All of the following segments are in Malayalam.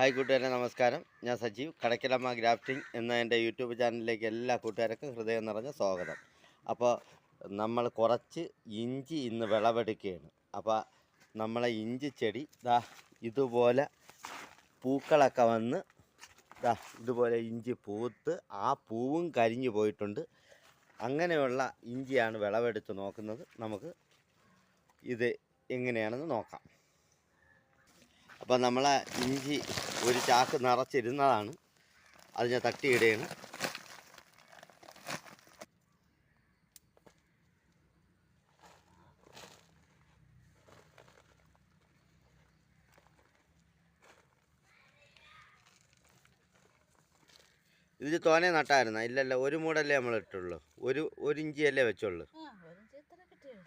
ഹായ് കൂട്ടുകാരെ നമസ്കാരം. ഞാൻ സജീവ്. കടക്കിലമ്മ ഗ്രാഫ്റ്റിംഗ് എന്ന എന്റെ യൂട്യൂബ് ചാനലിലേക്ക് എല്ലാ കൂട്ടുകാർക്കും ഹൃദയം നിറഞ്ഞ സ്വാഗതം. അപ്പോൾ നമ്മൾ കുറച്ച് ഇഞ്ചി ഇന്ന് വിളവെടുക്കുകയാണ്. അപ്പോൾ നമ്മളെ ഇഞ്ചി ചെടി ദാ ഇതുപോലെ പൂക്കളൊക്കെ വന്ന് ദാ ഇതുപോലെ ഇഞ്ചി പൂത്ത് ആ പൂവും കരിഞ്ഞു പോയിട്ടുണ്ട്. അങ്ങനെയുള്ള ഇഞ്ചിയാണ് വിളവെടുത്ത് നോക്കുന്നത്. നമുക്ക് ഇത് എങ്ങനെയാണെന്ന് നോക്കാം. അപ്പോൾ നമ്മളെ ഇഞ്ചി ഒരു ചാക്ക് നിറച്ചിരുന്നതാണ്. അത് ഞാൻ തട്ടിയിടുകയാണ്. ഇതിൽ തോനെ നട്ടായിരുന്ന? ഇല്ലല്ല ഒരു മൂടല്ലേ നമ്മൾ ഇട്ടുള്ളൂ. ഒരു ഒരു ഇഞ്ചിയല്ലേ വെച്ചുള്ളൂ ആ ഒരു ചിത്ര കിട്ടിയത്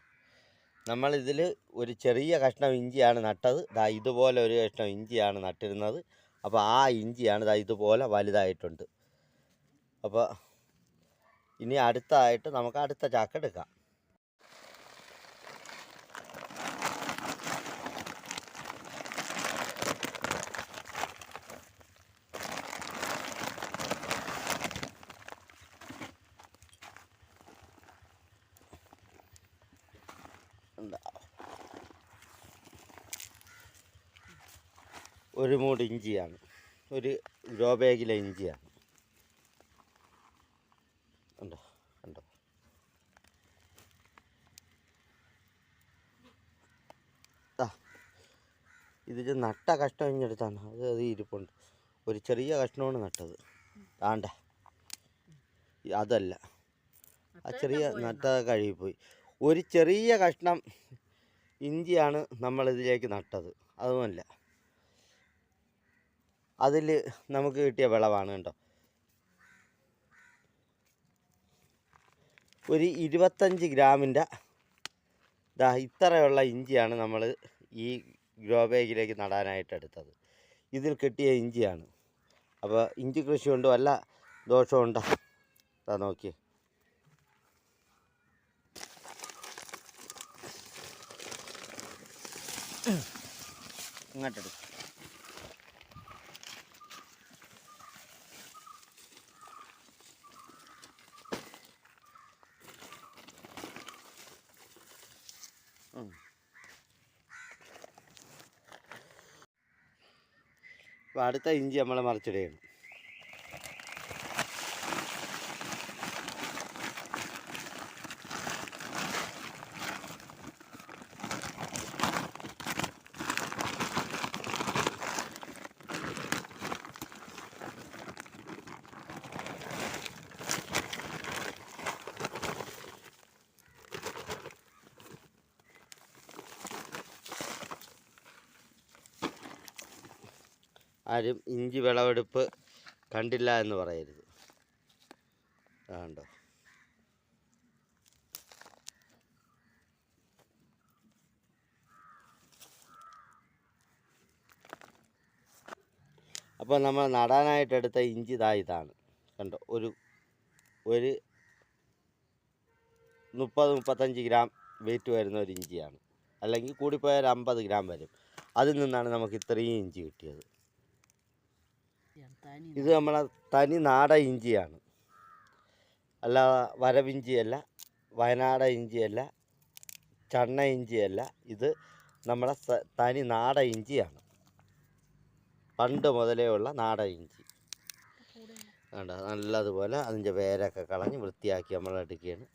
നമ്മൾ ഇതിൽ ഒരു ചെറിയ കഷ്ണം ഇഞ്ചിയാണ് നട്ടത്. ദാ ഇതുപോലെ ഒരു കഷ്ണം ഇഞ്ചിയാണ് നട്ടിരുന്നത്. അപ്പോൾ ആ ഇഞ്ചിയാണ് ദാ ഇതുപോലെ വലുതായിട്ടുണ്ട്. അപ്പോൾ ഇനി അടുത്തായിട്ട് നമുക്ക് അടുത്ത ചാക്ക് എടുക്കാം. ഒരു മൂട് ഇഞ്ചിയാണ്. ഒരു ഗ്രോ ബാഗിലെ ഇഞ്ചിയാണ്. ഉണ്ടോ ഉണ്ടോ ആ ഇത് നട്ട കഷ്ണം ഇഞ്ഞെടുത്താണ്. അത് അത് ഇരിപ്പുണ്ട്. ഒരു ചെറിയ കഷ്ണമാണ് നട്ടത്. താണ്ട അതല്ല. ആ ചെറിയ നട്ട കഴുകിപ്പോയി. ഒരു ചെറിയ കഷ്ണം ഇഞ്ചിയാണ് നമ്മളിതിലേക്ക് നട്ടത്. അതുമല്ല. അതിൽ നമുക്ക് കിട്ടിയ വിളവാണ് കേട്ടോ. ഒരു ഇരുപത്തഞ്ച് ഗ്രാമിന്റെ ദാ ഇത്രയുള്ള ഇഞ്ചിയാണ് നമ്മൾ ഈ ഗ്രോ ബാഗിലേക്ക് നടാനായിട്ട് എടുത്തത്. ഇതിൽ കിട്ടിയ ഇഞ്ചിയാണ്. അപ്പോൾ ഇഞ്ചി കൃഷി കൊണ്ട് വല്ല ദോഷമുണ്ടോ അതാ നോക്കിയേ. ഇങ്ങോട്ടെടുക്കും. അപ്പോൾ അടുത്ത ഇഞ്ചി നമ്മൾ മറിച്ചിടുകയാണ് ആരും ഇഞ്ചി വിളവെടുപ്പ് കണ്ടില്ല എന്ന് പറയരുത്. കണ്ടോ അപ്പോൾ നമ്മൾ നടാനായിട്ട് എടുത്ത ഇഞ്ചി ഇതാ ഇതാണ്. കണ്ടോ? ഒരു ഒരു മുപ്പത് മുപ്പത്തഞ്ച് ഗ്രാം വെയിറ്റ് വരുന്ന ഒരു ഇഞ്ചിയാണ്. അല്ലെങ്കിൽ കൂടിപ്പോയാൽ അമ്പത് ഗ്രാം വരും. അതിൽ നിന്നാണ് നമുക്ക് ഇത്രയും ഇഞ്ചി കിട്ടിയത്. ഇത് നമ്മളെ തനി നാടൻ ഇഞ്ചിയാണ്. അല്ല വരവിഞ്ചിയല്ല വയനാടൻ ഇഞ്ചിയല്ല ചണ്ണ ഇഞ്ചിയല്ല ഇത് നമ്മളെ തനി നാടൻ ഇഞ്ചിയാണ്. പണ്ട് മുതലേ ഉള്ള നാടൻ ഇഞ്ചി. വേണ്ട നല്ലതുപോലെ അതിന്റെ വേരൊക്കെ കളഞ്ഞ് വൃത്തിയാക്കി നമ്മൾ എടുക്കുകയാണ്.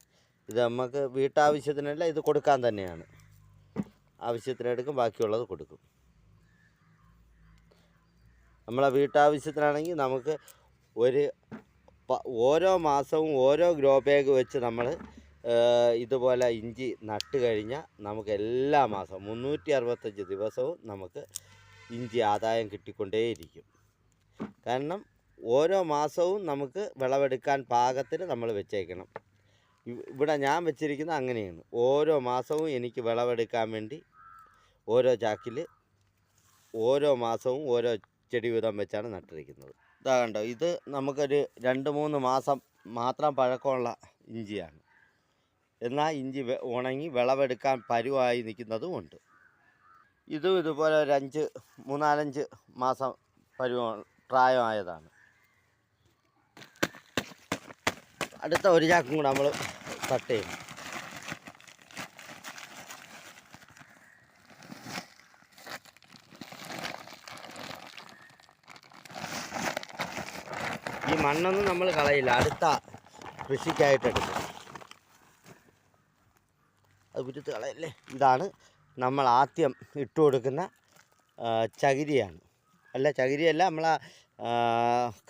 ഇത് നമുക്ക് വീട്ടാവശ്യത്തിനല്ല ഇത് കൊടുക്കാൻ തന്നെയാണ്. ആവശ്യത്തിനെടുക്കും ബാക്കിയുള്ളത് കൊടുക്കും. നമ്മളെ വീട്ടാവശ്യത്തിനാണെങ്കിൽ നമുക്ക് ഒരു ഓരോ മാസവും ഓരോ ഗ്രോ ബാഗ് വെച്ച് നമ്മൾ ഇതുപോലെ ഇഞ്ചി നട്ട് കഴിഞ്ഞാൽ നമുക്ക് എല്ലാ മാസവും മുന്നൂറ്റി അറുപത്തഞ്ച് ദിവസവും നമുക്ക് ഇഞ്ചി ആദായം കിട്ടിക്കൊണ്ടേയിരിക്കും. കാരണം ഓരോ മാസവും നമുക്ക് വിളവെടുക്കാൻ പാകത്തിന് നമ്മൾ വെച്ചേക്കണം. ഇവ്- ഇവിടെ ഞാൻ വെച്ചിരിക്കുന്നത് അങ്ങനെയാണ്. ഓരോ മാസവും എനിക്ക് വിളവെടുക്കാൻ വേണ്ടി ഓരോ ചാക്കിൽ ഓരോ മാസവും ഓരോ ചെടി വീതം വെച്ചാണ് നട്ടിരിക്കുന്നത്. ഇതാ കണ്ടോ ഇത് നമുക്കൊരു രണ്ട് മൂന്ന് മാസം മാത്രം പഴക്കമുള്ള ഇഞ്ചിയാണ്. എന്നാൽ ഇഞ്ചി ഉണങ്ങി വിളവെടുക്കാൻ പരുവായി നിൽക്കുന്നതും ഉണ്ട്. ഇതും ഇതുപോലെ ഒരു അഞ്ച് മൂന്നാലഞ്ച് മാസം പരുവ പ്രായമായതാണ്. അടുത്ത ഒരു ചാക്കും കൂടെ നമ്മൾ കട്ട് ചെയ്യും മണ്ണൊന്നും നമ്മൾ കളയില്ല. അടുത്ത കൃഷിക്കായിട്ട് എടുക്കും അത് കുറ്റത്ത് കളയല്ലേ? ഇതാണ് നമ്മൾ ആദ്യം ഇട്ട് കൊടുക്കുന്ന ചകിരിയാണ്. അല്ല ചകിരിയല്ല നമ്മൾ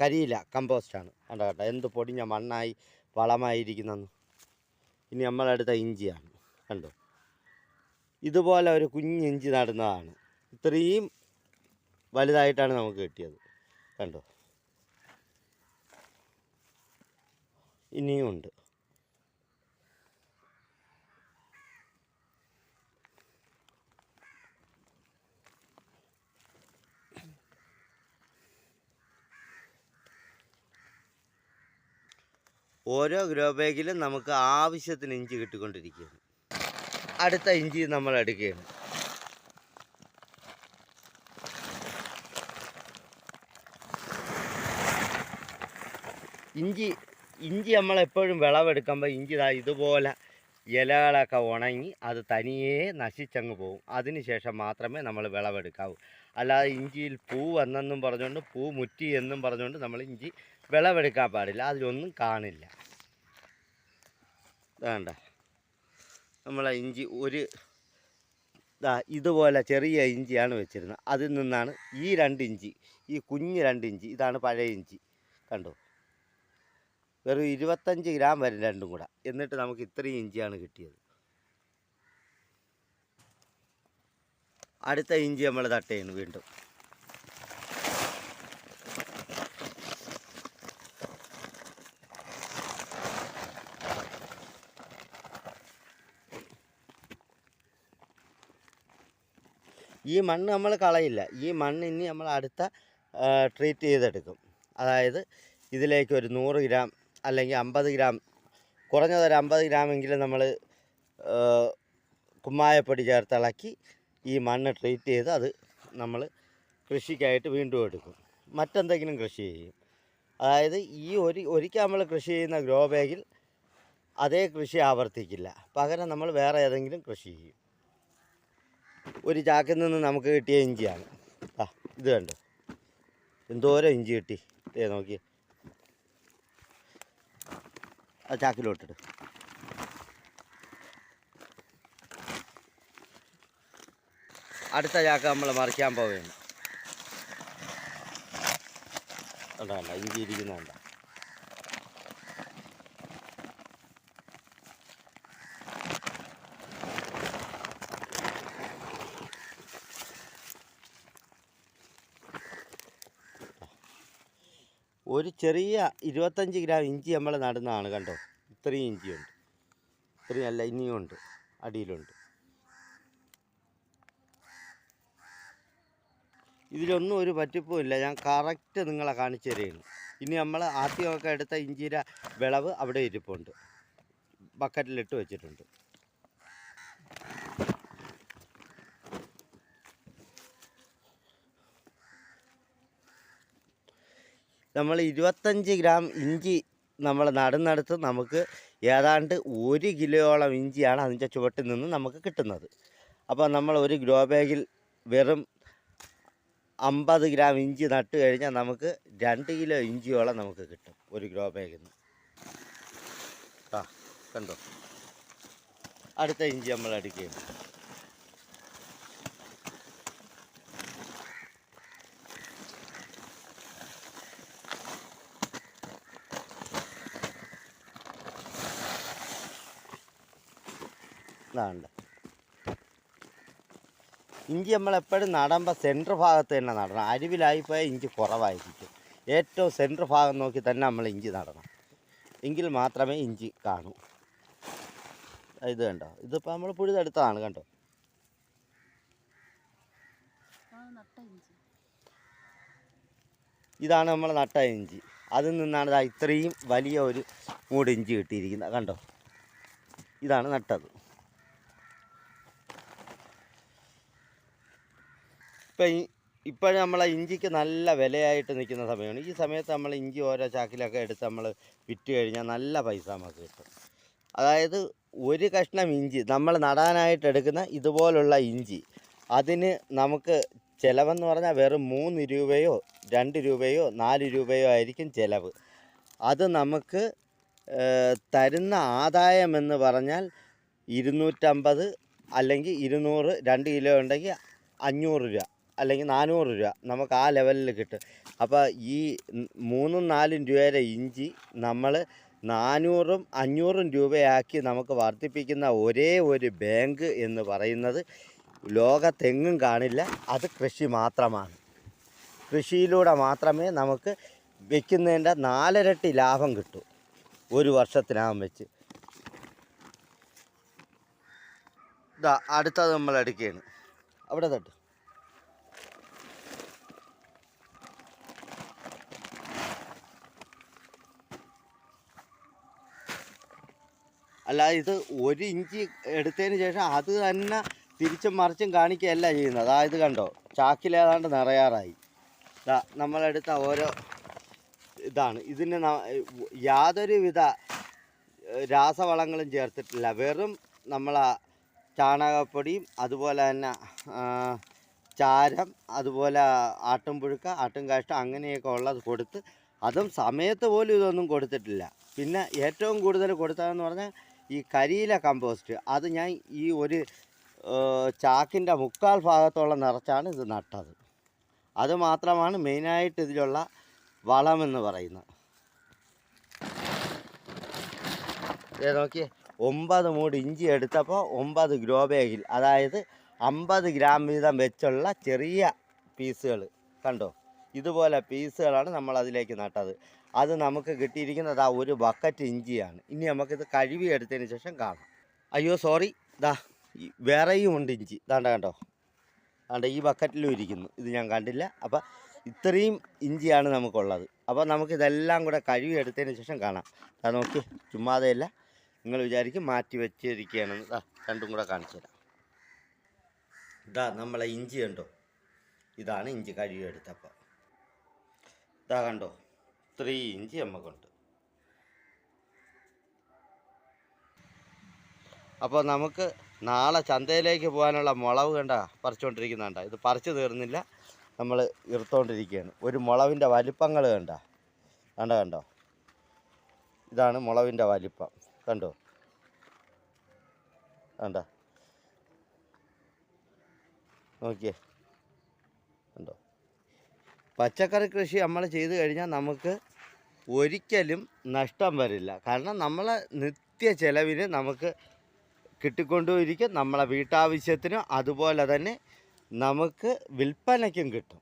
കരിയില കമ്പോസ്റ്റാണ്. കണ്ടോ കേട്ടോ എന്ത് പൊടിഞ്ഞ മണ്ണായി വളമായിരിക്കുന്നെന്ന്. ഇനി നമ്മളെടുത്ത ഇഞ്ചിയാണ്. കണ്ടോ? ഇതുപോലെ ഒരു കുഞ്ഞ് ഇഞ്ചി നടുന്നതാണ്. ഇത്രയും വലുതായിട്ടാണ് നമുക്ക് കിട്ടിയത്. കണ്ടോ? ഇനിയും ഉണ്ട് ഓരോ ഗ്രോ ബാഗിലും നമുക്ക് ആവശ്യത്തിന് ഇഞ്ചി കിട്ടിക്കൊണ്ടിരിക്കുകയാണ്. അടുത്ത ഇഞ്ചി നമ്മൾ എടുക്കുകയാണ്. ഇഞ്ചി ഇഞ്ചി നമ്മളെപ്പോഴും വിളവെടുക്കുമ്പോൾ ഇഞ്ചി ഇതാ ഇതുപോലെ ഇലകളൊക്കെ ഉണങ്ങി അത് തനിയെ നശിച്ചങ്ങ് പോകും. അതിനുശേഷം മാത്രമേ നമ്മൾ വിളവെടുക്കാവൂ. അല്ലാതെ ഇഞ്ചിയിൽ പൂ വന്നെന്നും പറഞ്ഞുകൊണ്ട് പൂ മുറ്റി എന്നും പറഞ്ഞുകൊണ്ട് നമ്മൾ ഇഞ്ചി വിളവെടുക്കാൻ പാടില്ല. അതിലൊന്നും കാണില്ല. വേണ്ട നമ്മളെ ഇഞ്ചി ഒരു ഇതുപോലെ ചെറിയ ഇഞ്ചിയാണ് വെച്ചിരുന്നത്. അതിൽ നിന്നാണ് ഈ രണ്ട് ഇഞ്ചി ഈ കുഞ്ഞ് രണ്ട് ഇഞ്ചി ഇതാണ് പഴയ ഇഞ്ചി. കണ്ടോ? വെറും ഇരുപത്തഞ്ച് ഗ്രാം വരും രണ്ടും കൂടെ. എന്നിട്ട് നമുക്ക് ഇത്രയും ഇഞ്ചിയാണ് കിട്ടിയത്. അടുത്ത ഇഞ്ചി നമ്മൾ തട്ടയാണ് വീണ്ടും. ഈ മണ്ണ് നമ്മൾ കളയില്ല. ഈ മണ്ണ് ഇനി നമ്മൾ അടുത്ത ട്രീറ്റ് ചെയ്തെടുക്കും. അതായത് ഇതിലേക്ക് ഒരു നൂറ് ഗ്രാം അല്ലെങ്കിൽ അമ്പത് ഗ്രാം കുറഞ്ഞതൊരു അമ്പത് ഗ്രാമെങ്കിലും നമ്മൾ കുമ്മായപ്പൊടി ചേർത്തിളക്കി ഈ മണ്ണ് ട്രീറ്റ് ചെയ്ത് അത് നമ്മൾ കൃഷിക്കായിട്ട് വീണ്ടും എടുക്കും. മറ്റെന്തെങ്കിലും കൃഷി ചെയ്യും. അതായത് ഈ ഒരു ഒരിക്കൽ നമ്മൾ കൃഷി ചെയ്യുന്ന ഗ്രോ ബാഗിൽ അതേ കൃഷി ആവർത്തിക്കില്ല. പകരം നമ്മൾ വേറെ ഏതെങ്കിലും കൃഷി ചെയ്യും. ഒരു ചാക്കിൽ നിന്ന് നമുക്ക് കിട്ടിയ ഇഞ്ചിയാണ്. ആ ഇത് കണ്ടു? എന്തോരം ഇഞ്ചി കിട്ടി? ഏ നോക്കി ആ ചാക്കിലോട്ടിട്ട് അടുത്ത ചാക്ക് നമ്മൾ മറിക്കാൻ പോവുകയാണ്. കണ്ടോ കണ്ടോ? ഇഞ്ചി ഇരിക്കുന്നുണ്ട്. ഒരു ചെറിയ ഇരുപത്തഞ്ച് ഗ്രാം ഇഞ്ചി നമ്മൾ നടുന്നതാണ് കണ്ടോ? ഇത്രയും ഇഞ്ചിയുണ്ട്. ഇത്രയും അല്ല ഇനിയും ഉണ്ട്. അടിയിലുണ്ട്. ഇതിലൊന്നും ഒരു പറ്റിപ്പും ഇല്ല. ഞാൻ കറക്റ്റ് നിങ്ങളെ കാണിച്ചു തരുന്നു ഇനി നമ്മൾ ആദ്യമൊക്കെ എടുത്ത ഇഞ്ചിയുടെ വിളവ് അവിടെ ഇരിപ്പുണ്ട്. ബക്കറ്റിലിട്ട് വെച്ചിട്ടുണ്ട്. നമ്മൾ ഇരുപത്തഞ്ച് ഗ്രാം ഇഞ്ചി നമ്മൾ നടുന്നിടത്ത് നമുക്ക് ഏതാണ്ട് ഒരു കിലോയോളം ഇഞ്ചിയാണ് അതിന്റെ ചുവട്ടിൽ നിന്ന് നമുക്ക് കിട്ടുന്നത്. അപ്പോൾ നമ്മൾ ഒരു ഗ്രോ ബാഗിൽ വെറും അമ്പത് ഗ്രാം ഇഞ്ചി നട്ട് കഴിഞ്ഞാൽ നമുക്ക് രണ്ട് കിലോ ഇഞ്ചിയോളം നമുക്ക് കിട്ടും ഒരു ഗ്രോ ബാഗിൽ നിന്ന്. ആ കണ്ടോ? അടുത്ത ഇഞ്ചി നമ്മൾ അടിക്കുകയും ഇതാണ്ട് ഇഞ്ചി നമ്മളെപ്പോഴും നടുമ്പോൾ സെന്റർ ഭാഗത്ത് തന്നെ നടണം. അരിവിലായി പോയാൽ ഇഞ്ചി കുറവായിരിക്കും. ഏറ്റവും സെന്റർ ഭാഗം നോക്കി തന്നെ നമ്മൾ ഇഞ്ചി നടണം. എങ്കിൽ മാത്രമേ ഇഞ്ചി കാണൂ. ഇത് കണ്ടോ? ഇതിപ്പോൾ നമ്മൾ പുഴുതെടുത്തതാണ് കണ്ടോ? ഇതാണ് നമ്മൾ നട്ട ഇഞ്ചി. അതിൽ നിന്നാണ് ഇത്രയും വലിയ ഒരു മൂട് ഇഞ്ചി കിട്ടിയിരിക്കുന്നത്. കണ്ടോ? ഇതാണ് നട്ടത്. ഇപ്പം ഇപ്പോഴും നമ്മളെ ഇഞ്ചിക്ക് നല്ല വിലയായിട്ട് നിൽക്കുന്ന സമയമാണ്. ഈ സമയത്ത് നമ്മൾ ഇഞ്ചി ഓരോ ചാക്കിലൊക്കെ എടുത്ത് നമ്മൾ വിറ്റ് കഴിഞ്ഞാൽ നല്ല പൈസ നമുക്ക് കിട്ടും. അതായത് ഒരു കഷ്ണം ഇഞ്ചി നമ്മൾ നടാനായിട്ട് എടുക്കുന്ന ഇതുപോലുള്ള ഇഞ്ചി അതിന് നമുക്ക് ചിലവെന്ന് പറഞ്ഞാൽ വെറും മൂന്ന് രൂപയോ രണ്ട് രൂപയോ നാല് രൂപയോ ആയിരിക്കും ചിലവ്. അത് നമുക്ക് തരുന്ന ആദായം എന്ന് പറഞ്ഞാൽ ഇരുന്നൂറ്റമ്പത് അല്ലെങ്കിൽ ഇരുന്നൂറ് രണ്ട് കിലോ ഉണ്ടെങ്കിൽ അഞ്ഞൂറ് രൂപ. അല്ലെങ്കിൽ നാനൂറ് രൂപ നമുക്ക് ആ ലെവലിൽ കിട്ടും. അപ്പോൾ ഈ മൂന്നും നാലും രൂപയുടെ ഇഞ്ചി നമ്മൾ നാനൂറും അഞ്ഞൂറും രൂപയാക്കി നമുക്ക് വർദ്ധിപ്പിക്കുന്ന ഒരേ ഒരു ബാങ്ക് എന്ന് പറയുന്നത് ലോകത്തെങ്ങും കാണില്ല. അത് കൃഷി മാത്രമാണ്. കൃഷിയിലൂടെ മാത്രമേ നമുക്ക് വെക്കുന്നതിന്റെ നാലിരട്ടി ലാഭം കിട്ടൂ ഒരു വർഷത്തിനകം വെച്ച്. അടുത്തത് നമ്മൾ എടുക്കുകയാണ്. അവിടെ തട്ട്. അല്ല ഇത് ഒരു ഇഞ്ചി എടുത്തതിന് ശേഷം അത് തന്നെ തിരിച്ചും മറിച്ചും കാണിക്കുകയല്ല ചെയ്യുന്നത്. അതായത് കണ്ടോ? ചാക്കിലേതാണ്ട് നിറയാറായി. നമ്മളെടുത്ത ഓരോ ഇതാണ്. ഇതിന് യാതൊരു യാതൊരുവിധ രാസവളങ്ങളും ചേർത്തിട്ടില്ല. വെറും നമ്മളെ ചാണകപ്പൊടിയും അതുപോലെ തന്നെ ചാരം അതുപോലെ ആട്ടുംപുഴുക്ക ആട്ടുംകാഷ്ടം അങ്ങനെയൊക്കെ ഉള്ളത് കൊടുത്ത് അതും സമയത്ത് പോലും ഇതൊന്നും കൊടുത്തിട്ടില്ല. പിന്നെ ഏറ്റവും കൂടുതൽ കൊടുത്തതെന്ന് പറഞ്ഞാൽ ഈ കരിയില കമ്പോസ്റ്റ് അത് ഞാൻ ഈ ഒരു ചാക്കിന്റെ മുക്കാൽ ഭാഗത്തോളം നിറച്ചാണ് ഇത് നട്ടത്. അത് മാത്രമാണ് മെയിനായിട്ട് ഇതിലുള്ള വളമെന്ന് പറയുന്നത്. ദേ നോക്കി ഒമ്പത് മൂട് ഇഞ്ചി എടുത്തപ്പോൾ ഒമ്പത് ഗ്രോ ബാഗിൽ അതായത് അമ്പത് ഗ്രാം വീതം വെച്ചുള്ള ചെറിയ പീസുകൾ കണ്ടോ? ഇതുപോലെ പീസുകളാണ് നമ്മൾ അതിലേക്ക് നട്ടത്. അത് നമുക്ക് കിട്ടിയിരിക്കുന്നത് ആ ഒരു ബക്കറ്റ് ഇഞ്ചിയാണ്. ഇനി നമുക്കിത് കഴുകി എടുത്തതിന് ശേഷം കാണാം. അയ്യോ സോറി ദാ വേറെയും ഉണ്ട് ഇഞ്ചി. ദാണ്ട കണ്ടോ? ദാണ്ട ഈ ബക്കറ്റിലും ഇരിക്കുന്നു. ഇത് ഞാൻ കണ്ടില്ല. അപ്പം ഇത്രയും ഇഞ്ചിയാണ് നമുക്കുള്ളത്. അപ്പോൾ നമുക്കിതെല്ലാം കൂടെ കഴുകി എടുത്തതിന് ശേഷം കാണാം. അതാ നോക്കി. ചുമ്മാതെയല്ല. നിങ്ങൾ വിചാരിക്കും മാറ്റി വെച്ചിരിക്കുകയാണെന്ന്. ദാ രണ്ടും കൂടെ കാണിച്ചു തരാം. ഇതാ നമ്മളെ ഇഞ്ചി ഉണ്ടോ ഇതാണ് ഇഞ്ചി കഴുകി എടുത്തപ്പോൾ ഇതാ കണ്ടോ? ത്രീ ഇഞ്ച് നമുക്കുണ്ട് അപ്പോൾ നമുക്ക് നാളെ ചന്തയിലേക്ക് പോകാനുള്ള മുളവ് കണ്ട പറിച്ചുകൊണ്ടിരിക്കുന്നുണ്ട ഇത് പറിച്ചു തീർന്നില്ല. നമ്മൾ ഇറുത്തോണ്ടിരിക്കുകയാണ് ഒരു മുളവിന്റെ വലിപ്പങ്ങൾ കണ്ട. കണ്ട കണ്ടോ? ഇതാണ് മുളവിന്റെ വലിപ്പം. കണ്ടോ? കണ്ട? നോക്കിയേ. പച്ചക്കറി കൃഷി നമ്മൾ ചെയ്തു കഴിഞ്ഞാൽ നമുക്ക് ഒരിക്കലും നഷ്ടം വരില്ല. കാരണം നമ്മളെ നിത്യ ചെലവിന് നമുക്ക് കിട്ടിക്കൊണ്ടുമിരിക്കും നമ്മളെ വീട്ടാവശ്യത്തിനും അതുപോലെ തന്നെ നമുക്ക് വിൽപ്പനയ്ക്കും കിട്ടും.